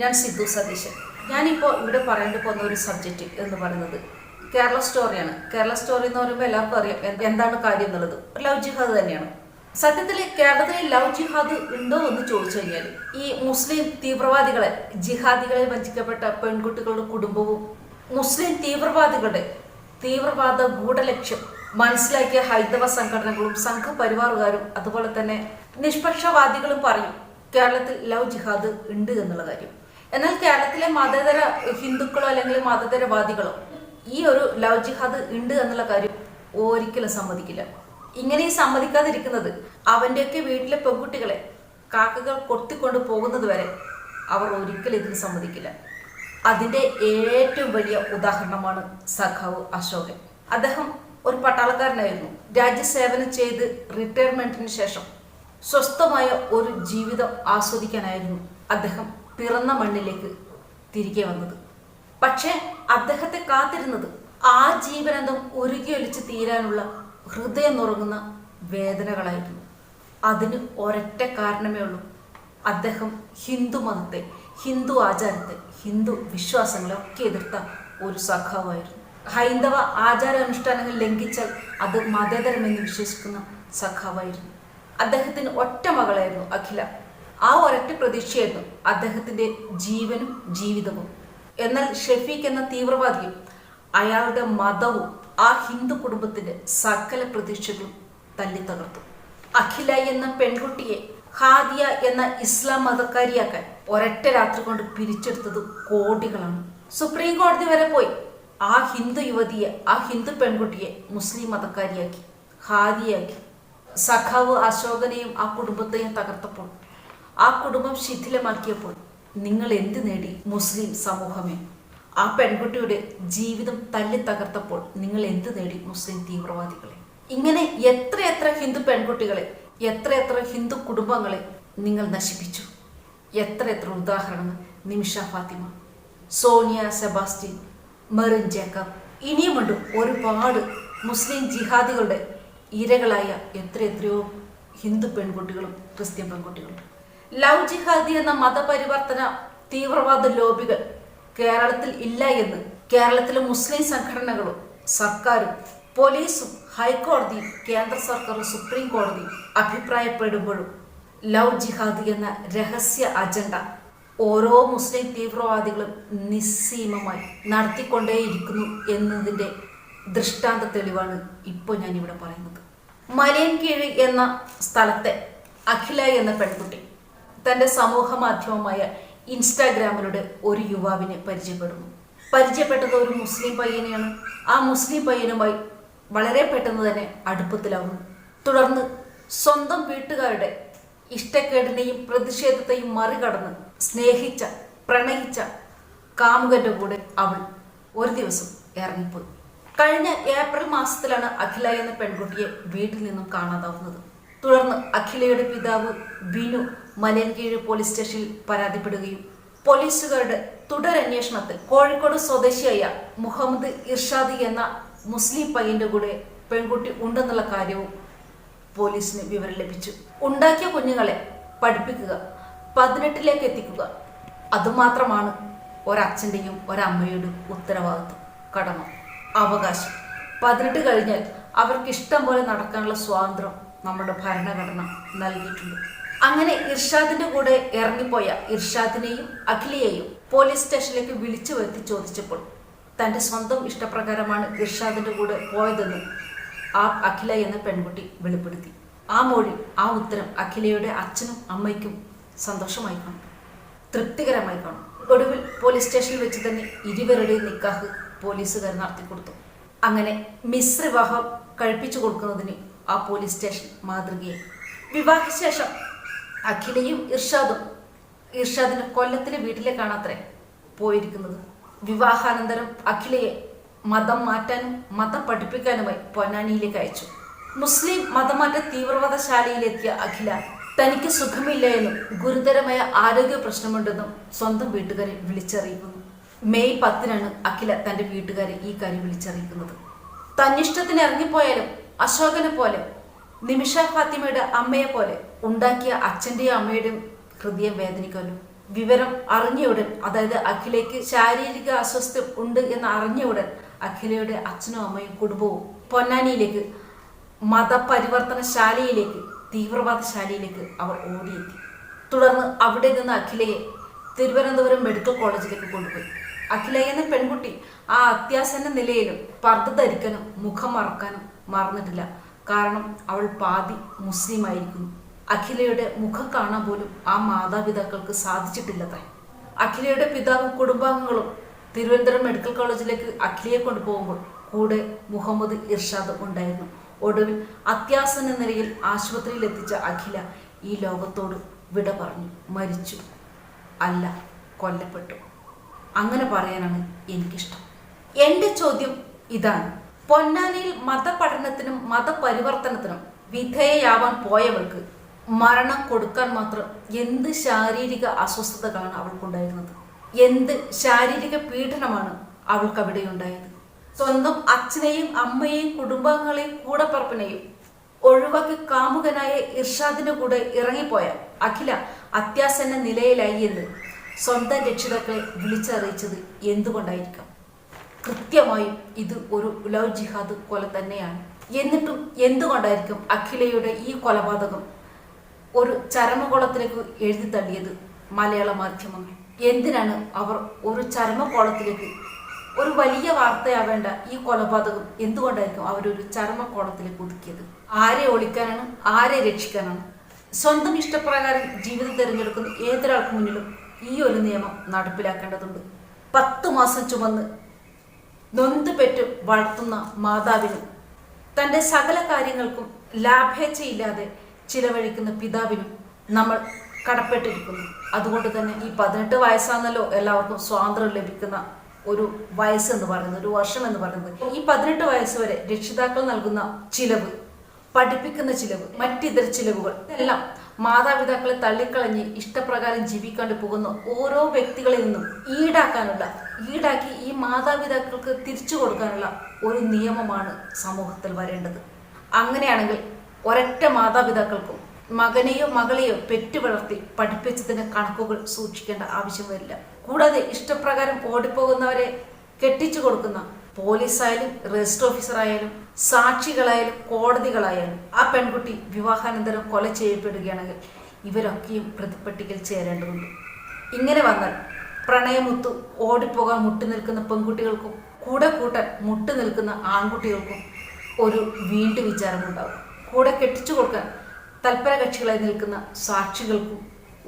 ഞാൻ സിദ്ധു സതീശൻ. ഞാനിപ്പോൾ ഇവിടെ പറയേണ്ടി പോകുന്ന ഒരു സബ്ജക്റ്റ് എന്ന് പറയുന്നത് കേരള സ്റ്റോറിയാണ് കേരള സ്റ്റോറി എന്ന് പറയുമ്പോൾ എല്ലാവർക്കും അറിയാം എന്ത് എന്താണ് കാര്യം എന്നുള്ളത്. ലവ് ജിഹാദ് തന്നെയാണ്. സത്യത്തിൽ കേരളത്തിൽ ലവ് ജിഹാദ് ഉണ്ടോ എന്ന് ചോദിച്ചു കഴിഞ്ഞാൽ ഈ മുസ്ലിം തീവ്രവാദികളെ ജിഹാദികളെ വഞ്ചിക്കപ്പെട്ട പെൺകുട്ടികളുടെ കുടുംബവും മുസ്ലിം തീവ്രവാദികളുടെ തീവ്രവാദ ഗൂഢലക്ഷ്യം മനസ്സിലാക്കിയ ഹൈന്ദവ സംഘടനകളും സംഘപരിവാറുകാരും അതുപോലെ തന്നെ നിഷ്പക്ഷവാദികളും പറയും. കേരളത്തിൽ ലവ് ജിഹാദ് ഉണ്ട് എന്നുള്ള കാര്യം. എന്നാൽ കേരളത്തിലെ മതേതര ഹിന്ദുക്കളോ അല്ലെങ്കിൽ മതേതരവാദികളോ ഈ ഒരു ലവ് ജിഹാദ് ഉണ്ട് എന്നുള്ള കാര്യം ഒരിക്കലും സമ്മതിക്കില്ല. ഇങ്ങനെ സമ്മതിക്കാതിരിക്കുന്നത് അവന്റെയൊക്കെ വീട്ടിലെ പെൺകുട്ടികളെ കാക്കകൾ കൊത്തിക്കൊണ്ട് പോകുന്നത് വരെ അവർ ഒരിക്കലും ഇതിന് സമ്മതിക്കില്ല. അതിന്റെ ഏറ്റവും വലിയ ഉദാഹരണമാണ് സഖാവ് അശോകൻ. അദ്ദേഹം ഒരു പട്ടാളക്കാരനായിരുന്നു. രാജ്യസേവനം ചെയ്ത് റിട്ടയർമെന്റിന് ശേഷം സ്വസ്ഥമായ ഒരു ജീവിതം ആസ്വദിക്കാനായിരുന്നു അദ്ദേഹം പിറന്ന മണ്ണിലേക്ക് തിരികെ വന്നത്. പക്ഷേ അദ്ദേഹത്തെ കാത്തിരുന്നത് ആ ജീവനന്തം ഒരുക്കിയൊലിച്ച് തീരാനുള്ള ഹൃദയം നുറങ്ങുന്ന വേദനകളായിരുന്നു. അതിന് ഒരൊറ്റ കാരണമേ ഉള്ളൂ. അദ്ദേഹം ഹിന്ദു മതത്തെ ഹിന്ദു ആചാരത്തെ ഹിന്ദു വിശ്വാസങ്ങളെ ഒക്കെ എതിർത്ത ഒരു സഖാവായിരുന്നു. ഹൈന്ദവ ആചാരാനുഷ്ഠാനങ്ങൾ ലംഘിച്ചാൽ അത് മതേതരമെന്ന് വിശ്വസിക്കുന്ന സഖാവായിരുന്നു. അദ്ദേഹത്തിന് ഒറ്റ മകളായിരുന്നു അഖില. ആ ഒരൊറ്റ പ്രതീക്ഷയായിരുന്നു അദ്ദേഹത്തിന്റെ ജീവനും ജീവിതവും. എന്നാൽ ഷെഫീഖ് എന്ന തീവ്രവാദിയും അയാളുടെ മതവും ആ ഹിന്ദു കുടുംബത്തിന്റെ സകല പ്രതീക്ഷകളും തല്ലി തകർത്തു. അഖില എന്ന പെൺകുട്ടിയെ ഹാദിയ എന്ന ഇസ്ലാം മതക്കാരിയാക്കാൻ ഒരൊറ്റ രാത്രി കൊണ്ട് പിരിച്ചെടുത്തത് കോടികളാണ്. സുപ്രീം കോടതി വരെ പോയി ആ ഹിന്ദു യുവതിയെ ആ ഹിന്ദു പെൺകുട്ടിയെ മുസ്ലിം മതക്കാരിയാക്കി ഹാദിയാക്കി. സഖാവ് അശോകനെയും ആ കുടുംബത്തെയും തകർത്തപ്പോൾ ആ കുടുംബം ശിഥിലമാക്കിയപ്പോൾ നിങ്ങൾ എന്ത് നേടി മുസ്ലിം സമൂഹമേ? ആ പെൺകുട്ടിയുടെ ജീവിതം തല്ലി തകർത്തപ്പോൾ നിങ്ങൾ എന്ത് നേടി മുസ്ലിം തീവ്രവാദികളെ? ഇങ്ങനെ എത്രയെത്ര ഹിന്ദു പെൺകുട്ടികളെ എത്രയെത്ര ഹിന്ദു കുടുംബങ്ങളെ നിങ്ങൾ നശിപ്പിച്ചു? എത്രയെത്ര ഉദാഹരണങ്ങൾ നിമിഷ ഫാത്തിമ സോണിയ സെബാസ്റ്റിൻ മെറിൻ ജേക്കബ് ഇനിയുമുണ്ട് ഒരുപാട് മുസ്ലിം ജിഹാദികളുടെ ഇരകളായ എത്ര എത്രയോ ഹിന്ദു പെൺകുട്ടികളും ക്രിസ്ത്യൻ പെൺകുട്ടികളും. ലവ് ജിഹാദി എന്ന മതപരിവർത്തന തീവ്രവാദ ലോബികൾ കേരളത്തിൽ ഇല്ല എന്ന് കേരളത്തിലെ മുസ്ലിം സംഘടനകളും സർക്കാരും പോലീസും ഹൈക്കോടതിയും കേന്ദ്ര സർക്കാരും സുപ്രീം കോടതിയും അഭിപ്രായപ്പെടുമ്പോഴും ലവ് ജിഹാദ് എന്ന രഹസ്യ അജണ്ട ഓരോ മുസ്ലിം തീവ്രവാദികളും നിസ്സീമമായി നടത്തിക്കൊണ്ടേയിരിക്കുന്നു എന്നതിന്റെ ദൃഷ്ടാന്ത തെളിവാണ് ഇപ്പോൾ ഞാൻ ഇവിടെ പറയുന്നത് മലയൻകീഴ് എന്ന സ്ഥലത്തെ അഖില എന്ന പെൺകുട്ടി തന്റെ സമൂഹ മാധ്യമമായ ഇൻസ്റ്റാഗ്രാമിലൂടെ ഒരു യുവാവിനെ പരിചയപ്പെടുന്നു. പരിചയപ്പെട്ടത് ഒരു മുസ്ലിം പയ്യനെയാണ്. ആ മുസ്ലിം പയ്യനുമായി വളരെ പെട്ടെന്ന് തന്നെ അടുപ്പത്തിലാവുന്നു. തുടർന്ന് സ്വന്തം വീട്ടുകാരുടെ ഇഷ്ടക്കേടിനെയും പ്രതിഷേധത്തെയും മറികടന്ന് സ്നേഹിച്ച പ്രണയിച്ച കാമുകന്റെ കൂടെ അവൾ ഒരു ദിവസം ഇറങ്ങിപ്പോയി. കഴിഞ്ഞ ഏപ്രിൽ മാസത്തിലാണ് അഖില എന്ന പെൺകുട്ടിയെ വീട്ടിൽ നിന്നും കാണാതാവുന്നത്. തുടർന്ന് അഖിലയുടെ പിതാവ് ബിനു മലയൻകീഴ് പോലീസ് സ്റ്റേഷനിൽ പരാതിപ്പെടുകയും പോലീസുകാരുടെ തുടരന്വേഷണത്തിൽ കോഴിക്കോട് സ്വദേശിയായ മുഹമ്മദ് ഇർഷാദ് എന്ന മുസ്ലിം പയ്യന്റെ കൂടെ പെൺകുട്ടി ഉണ്ടെന്നുള്ള കാര്യവും പോലീസിന് വിവരം ലഭിച്ചു. ഉണ്ടാക്കിയ കുഞ്ഞുങ്ങളെ പഠിപ്പിക്കുക പതിനെട്ടിലേക്ക് എത്തിക്കുക അതുമാത്രമാണ് ഒരച്ഛന്റെയും ഒരമ്മയുടെയും ഉത്തരവാദിത്വം. കടമ. അവകാശം. പതിനെട്ട് കഴിഞ്ഞാൽ അവർക്ക് ഇഷ്ടം പോലെ നടക്കാനുള്ള സ്വാതന്ത്ര്യം നമ്മുടെ ഭരണഘടന നൽകിയിട്ടുണ്ട്. അങ്ങനെ ഇർഷാദിന്റെ കൂടെ ഇറങ്ങിപ്പോയ ഇർഷാദിനെയും അഖിലയെയും പോലീസ് സ്റ്റേഷനിലേക്ക് വിളിച്ചു വരുത്തി ചോദിച്ചപ്പോൾ തന്റെ സ്വന്തം ഇഷ്ടപ്രകാരമാണ് ഇർഷാദിന്റെ കൂടെ പോയതെന്ന് ആ അഖില എന്ന പെൺകുട്ടി വെളിപ്പെടുത്തി. ആ മൊഴി ആ ഉത്തരം അഖിലയുടെ അച്ഛനും അമ്മയ്ക്കും സന്തോഷമായി കാണും. തൃപ്തികരമായി കാണും. ഒടുവിൽ പോലീസ് സ്റ്റേഷനിൽ വെച്ച് തന്നെ ഇരുവരുടെയും നിക്കാഹ് പോലീസുകാർ നടത്തിക്കൊടുത്തു അങ്ങനെ മിശ്ര വിവാഹം കഴിപ്പിച്ചു കൊടുക്കുന്നതിന് ആ പോലീസ് സ്റ്റേഷൻ മാതൃകയായി. വിവാഹശേഷം അഖിലയും ഇർഷാദും ഇർഷാദിന്റെ കൊല്ലത്തിലെ വീട്ടിലേക്കാണത്രേ പോയിരിക്കുന്നത്. വിവാഹാനന്തരം അഖിലയെ മതം മാറ്റാനും മതം പഠിപ്പിക്കാനുമായി പൊന്നാനിയിലേക്ക് അയച്ചു. മുസ്ലിം മതമാറ്റ തീവ്രവാദശാലയിലെത്തിയ അഖില തനിക്ക് സുഖമില്ല എന്നും ഗുരുതരമായ ആരോഗ്യ പ്രശ്നമുണ്ടെന്നും സ്വന്തം വീട്ടുകാരെ വിളിച്ചറിയിക്കുന്നു. മെയ് പത്തിനാണ് അഖില തന്റെ വീട്ടുകാരെ ഈ കാര്യം വിളിച്ചറിയിക്കുന്നത്. തന്നിഷ്ടത്തിന് ഇറങ്ങിപ്പോയാലും അശോകനെ പോലെ നിമിഷ ഫാത്തിമയുടെ അമ്മയെ പോലെ ഉണ്ടാക്കിയ അച്ഛന്റെയും അമ്മയുടെയും ഹൃദയം വേദനിക്കുമല്ലോ വിവരം അറിഞ്ഞ ഉടൻ അതായത് അഖിലയ്ക്ക് ശാരീരിക അസ്വസ്ഥം ഉണ്ട് എന്ന് അറിഞ്ഞ ഉടൻ അഖിലയുടെ അച്ഛനും അമ്മയും കുടുംബവും പൊന്നാനിയിലേക്ക് മതപരിവർത്തനശാലയിലേക്ക് തീവ്രവാദശാലയിലേക്ക് അവർ ഓടിയെത്തി. തുടർന്ന് അവിടെ നിന്ന് അഖിലയെ തിരുവനന്തപുരം മെഡിക്കൽ കോളേജിലേക്ക് കൊണ്ടുപോയി. അഖില എന്ന പെൺകുട്ടി ആ അത്യാസന്ന നിലയിലും പർദ്ദ ധരിക്കാനും മുഖം മറക്കാനും മറന്നിട്ടില്ല. കാരണം അവൾ പാതി മുസ്ലിം ആയിരിക്കുന്നു. അഖിലയുടെ മുഖം കാണാൻ പോലും ആ മാതാപിതാക്കൾക്ക് സാധിച്ചിട്ടില്ലത്രേ അഖിലയുടെ പിതാവും കുടുംബാംഗങ്ങളും തിരുവനന്തപുരം മെഡിക്കൽ കോളേജിലേക്ക് അഖിലയെ കൊണ്ടുപോകുമ്പോൾ കൂടെ മുഹമ്മദ് ഇർഷാദ് ഉണ്ടായിരുന്നു. ഒടുവിൽ അത്യാസന്ന നിലയിൽ ആശുപത്രിയിൽ എത്തിച്ച അഖില ഈ ലോകത്തോട് വിട പറഞ്ഞു മരിച്ചു. അല്ല കൊല്ലപ്പെട്ടു. അങ്ങനെ പറയാനാണ് എനിക്കിഷ്ടം. എന്റെ ചോദ്യം ഇതാണ്. പൊന്നാനിയിൽ മതപഠനത്തിനും മതപരിവർത്തനത്തിനും വിധേയയാവാൻ പോയവൾക്ക് മരണം കൊടുക്കാൻ മാത്രം എന്ത് ശാരീരിക അസ്വസ്ഥതകളാണ് അവൾക്കുണ്ടായിരുന്നത്? എന്ത് ശാരീരിക പീഡനമാണ് അവൾക്ക് അവിടെ ഉണ്ടായത് സ്വന്തം അച്ഛനെയും അമ്മയെയും കുടുംബാംഗങ്ങളെയും കൂടപ്പറപ്പിനെയും ഒഴിവാക്കി കാമുകനായ ഇർഷാദിന്റെ കൂടെ ഇറങ്ങിപ്പോയ അഖില അത്യാസന്ന നിലയിലായി എന്ന് സ്വന്തം രക്ഷിതാക്കളെ വിളിച്ചറിയിച്ചത് എന്തുകൊണ്ടായിരിക്കാം? കൃത്യമായും ഇത് ഒരു ലവ് ജിഹാദ് കൊല തന്നെയാണ്. എന്നിട്ടും എന്തുകൊണ്ടായിരിക്കും അഖിലയുടെ ഈ കൊലപാതകം ഒരു ചരമകോളത്തിലേക്ക് എഴുതി തള്ളിയത് മലയാള മാധ്യമങ്ങൾ? എന്തിനാണ് അവർ ഒരു ചരമകോളത്തിലേക്ക് ഒരു വലിയ വാർത്തയാവേണ്ട ഈ കൊലപാതകം എന്തുകൊണ്ടായിരിക്കും അവരൊരു ചരമകോളത്തിലേക്ക് ഒതുക്കിയത്? ആരെ ഒളിക്കാനാണ് ആരെ രക്ഷിക്കാനാണ്? സ്വന്തം ഇഷ്ടപ്രകാരം ജീവിതം തിരഞ്ഞെടുക്കുന്ന ഏതൊരാൾക്ക് മുന്നിലും ഈ ഒരു നിയമം നടപ്പിലാക്കേണ്ടതുണ്ട്. പത്തു മാസം ചുമന്ന് നൊന്തുപെറ്റ് വളർത്തുന്ന മാതാവിനും തന്റെ സകല കാര്യങ്ങൾക്കും ലാഭേച്ഛയില്ലാതെ ചിലവഴിക്കുന്ന പിതാവിനും നമ്മൾ കടപ്പെട്ടിരിക്കുന്നു. അതുകൊണ്ട് തന്നെ ഈ പതിനെട്ട് വയസ്സാണല്ലോ എല്ലാവർക്കും സ്വാതന്ത്ര്യം ലഭിക്കുന്ന ഒരു വയസ്സ് എന്ന് പറയുന്നത് ഒരു വർഷം എന്ന് പറയുന്നത്. ഈ പതിനെട്ട് വയസ്സ് വരെ രക്ഷിതാക്കൾ നൽകുന്ന ചിലവ് പഠിപ്പിക്കുന്ന ചിലവ് മറ്റിതര ചിലവുകൾ ഇതെല്ലാം മാതാപിതാക്കളെ തള്ളിക്കളഞ്ഞ് ഇഷ്ടപ്രകാരം ജീവിക്കാണ്ട് പോകുന്ന ഓരോ വ്യക്തികളിൽ നിന്നും ഈടാക്കാനുള്ള ഈടാക്കി ഈ മാതാപിതാക്കൾക്ക് തിരിച്ചു കൊടുക്കാനുള്ള ഒരു നിയമമാണ് സമൂഹത്തിൽ വരേണ്ടത്. അങ്ങനെയാണെങ്കിൽ ഒരൊറ്റ മാതാപിതാക്കൾക്കും മകനെയോ മകളെയോ പെറ്റു വളർത്തി പഠിപ്പിച്ചതിന് കണക്കുകൾ സൂക്ഷിക്കേണ്ട ആവശ്യം വരില്ല. കൂടാതെ ഇഷ്ടപ്രകാരം ഓടിപ്പോകുന്നവരെ കെട്ടിച്ചു കൊടുക്കുന്ന പോലീസായാലും രജിസ്റ്റർ ഓഫീസറായാലും സാക്ഷികളായാലും കോടതികളായാലും ആ പെൺകുട്ടി വിവാഹാനന്തരം കൊല ചെയ്യപ്പെടുകയാണെങ്കിൽ ഇവരൊക്കെയും പ്രതിപ്പട്ടികയിൽ ചേരേണ്ടതുണ്ട്. ഇങ്ങനെ വന്നാൽ പ്രണയമുത്തു ഓടിപ്പോകാൻ മുട്ടി നിൽക്കുന്ന പെൺകുട്ടികൾക്കും കൂടെ കൂട്ടാൻ മുട്ടി നിൽക്കുന്ന ആൺകുട്ടികൾക്കും ഒരു വീണ്ടു വിചാരമുണ്ടാകും. കൂടെ കെട്ടിച്ചു കൊടുക്കാൻ തൽപര കക്ഷികളായി നിൽക്കുന്ന സാക്ഷികൾക്കും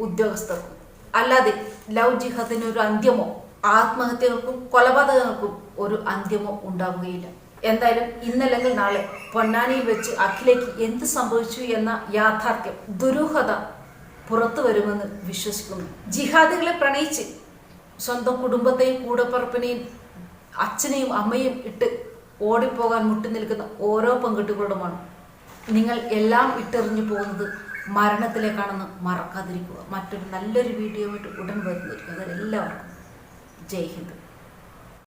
ഉദ്യോഗസ്ഥർക്കും. അല്ലാതെ ലവ് ജിഹാദിന് ഒരു അന്ത്യമോ ആത്മഹത്യകൾക്കും കൊലപാതകങ്ങൾക്കും ഒരു അന്ത്യമോ ഉണ്ടാവുകയില്ല. എന്തായാലും ഇന്നല്ലെങ്കിൽ നാളെ പൊന്നാനിയിൽ വെച്ച് അഖിലേക്ക് എന്ത് സംഭവിച്ചു എന്ന യാഥാർത്ഥ്യം ദുരൂഹത പുറത്തു വരുമെന്ന് വിശ്വസിക്കുന്നു. ജിഹാദികളെ പ്രണയിച്ച് സ്വന്തം കുടുംബത്തെയും കൂടപ്പറപ്പിനെയും അച്ഛനെയും അമ്മയും ഇട്ട് ഓടിപ്പോകാൻ മുട്ടി നിൽക്കുന്ന ഓരോ പെൺകുട്ടികളുടെയുമാണ് നിങ്ങൾ എല്ലാം ഇട്ടെറിഞ്ഞു പോകുന്നത് മരണത്തിലേക്കാണെന്ന് മറക്കാതിരിക്കുക. മറ്റൊരു നല്ലൊരു വീഡിയോ ആയിട്ട് ഉടൻ വരുന്നതായിരിക്കും. അതെല്ലാവർക്കും జై హింద్.